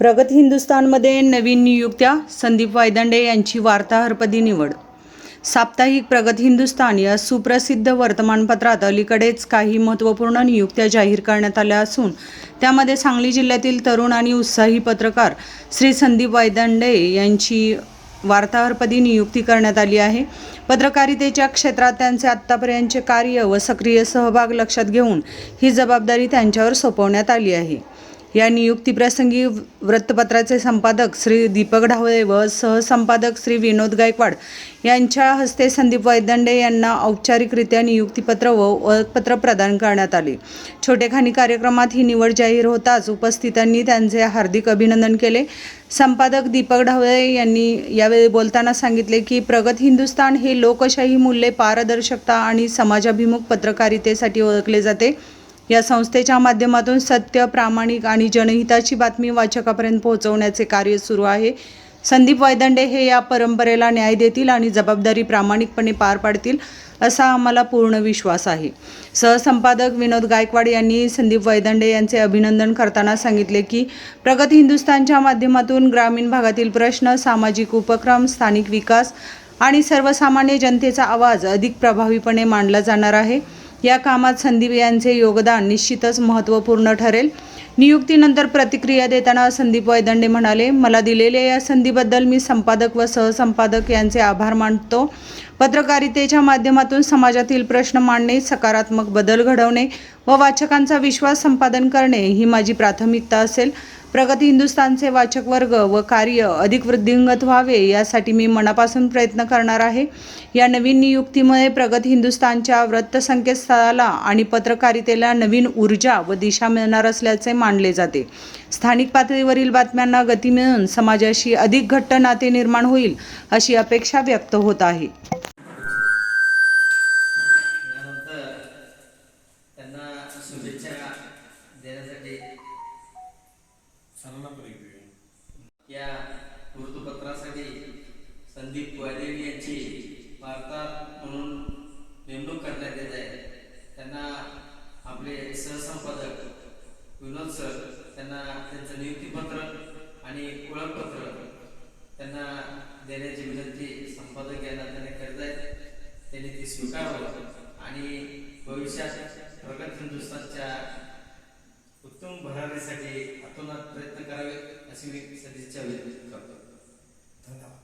प्रगत हिंदुस्थानमध्ये नवीन नियुक्त्या संदीप वायदंडे यांची वार्ताहरपदी निवड. साप्ताहिक प्रगत हिंदुस्थान या सुप्रसिद्ध वर्तमानपत्रात अलीकडेच काही महत्त्वपूर्ण नियुक्त्या जाहीर करण्यात आल्या असून त्यामध्ये सांगली जिल्ह्यातील तरुण आणि उत्साही पत्रकार श्री संदीप वायदंडे यांची वार्ताहरपदी नियुक्ती करण्यात आली आहे. पत्रकारितेच्या क्षेत्रात त्यांचे आत्तापर्यंतचे कार्य व सक्रिय सहभाग लक्षात घेऊन ही जबाबदारी त्यांच्यावर सोपवण्यात आली आहे. या नियुक्तीप्रसंगी वृत्तपत्राचे संपादक श्री दीपक ढावळे व सहसंपादक श्री विनोद गायकवाड यांच्या हस्ते संदीप वैदंडे यांना औपचारिकरित्या नियुक्तीपत्र व ओळखपत्र प्रदान करण्यात आले. छोटेखानी कार्यक्रमात ही निवड जाहीर होताच उपस्थितांनी त्यांचे हार्दिक अभिनंदन केले. संपादक दीपक ढावळे यांनी यावेळी बोलताना सांगितले की प्रगत हिंदुस्थान हे लोकशाही मूल्ये पारदर्शकता आणि समाजाभिमुख पत्रकारितेसाठी ओळखले जाते. या संस्थेच्या माध्यमातून सत्य प्रामाणिक आणि जनहिताची बातमी वाचकापर्यंत पोहोचवण्याचे कार्य सुरू आहे. संदीप वायदंडे हे या परंपरेला न्याय देतील आणि जबाबदारी प्रामाणिकपणे पार पाडतील असा आम्हाला पूर्ण विश्वास आहे. सहसंपादक विनोद गायकवाड यांनी संदीप वैदंडे यांचे अभिनंदन करताना सांगितले की प्रगत हिंदुस्थानच्या माध्यमातून ग्रामीण भागातील प्रश्न सामाजिक उपक्रम स्थानिक विकास आणि सर्वसामान्य जनतेचा आवाज अधिक प्रभावीपणे मांडला जाणार आहे. या कामात संदीप यांचे योगदान निश्चितच महत्त्वपूर्ण ठरेल. नियुक्तीनंतर प्रतिक्रिया देताना संदीप वैदंडे म्हणाले मला दिलेल्या या संधीबद्दल मी संपादक व सहसंपादक यांचे आभार मानतो. पत्रकारितेच्या माध्यमातून समाजातील प्रश्न मांडणे सकारात्मक बदल घडवणे व वाचकांचा विश्वास संपादन करणे ही माझी प्राथमिकता असेल. प्रगती हिंदुस्थानचे वाचक वर्ग व कार्य अधिक वृद्धिंगत व्हावे यासाठी मी मनापासून प्रयत्न करणार आहे. या नवीन नियुक्तीमुळे प्रगत हिंदुस्थानच्या वृत्त संकेतस्थळाला आणि पत्रकारितेला नवीन ऊर्जा व दिशा मिळणार असल्याचे मानले जाते. स्थानिक पातळीवरील बातम्यांना गती मिळून समाजाशी अधिक घट्ट नाते निर्माण होईल अशी अपेक्षा व्यक्त होत आहे. या वृत्तपत्रासाठी संदीप वायदेवी यांची वार्ता म्हणून नेमणूक करण्यात येत आहे. त्यांना आपले सहसंपादक विनोद सर त्यांना त्यांचं नियुक्तीपत्र आणि ओळखपत्र त्यांना देण्याची विनंती संपादक यांना नात्याने करत आहेत. त्यांनी ती स्वीकारावं आणि भविष्यात प्रगत हिंदुस्थानच्या उत्तम भरारीसाठी प्रयत्न करावे अशी मी सदिच्छा व्यक्त करतो. धन्यवाद.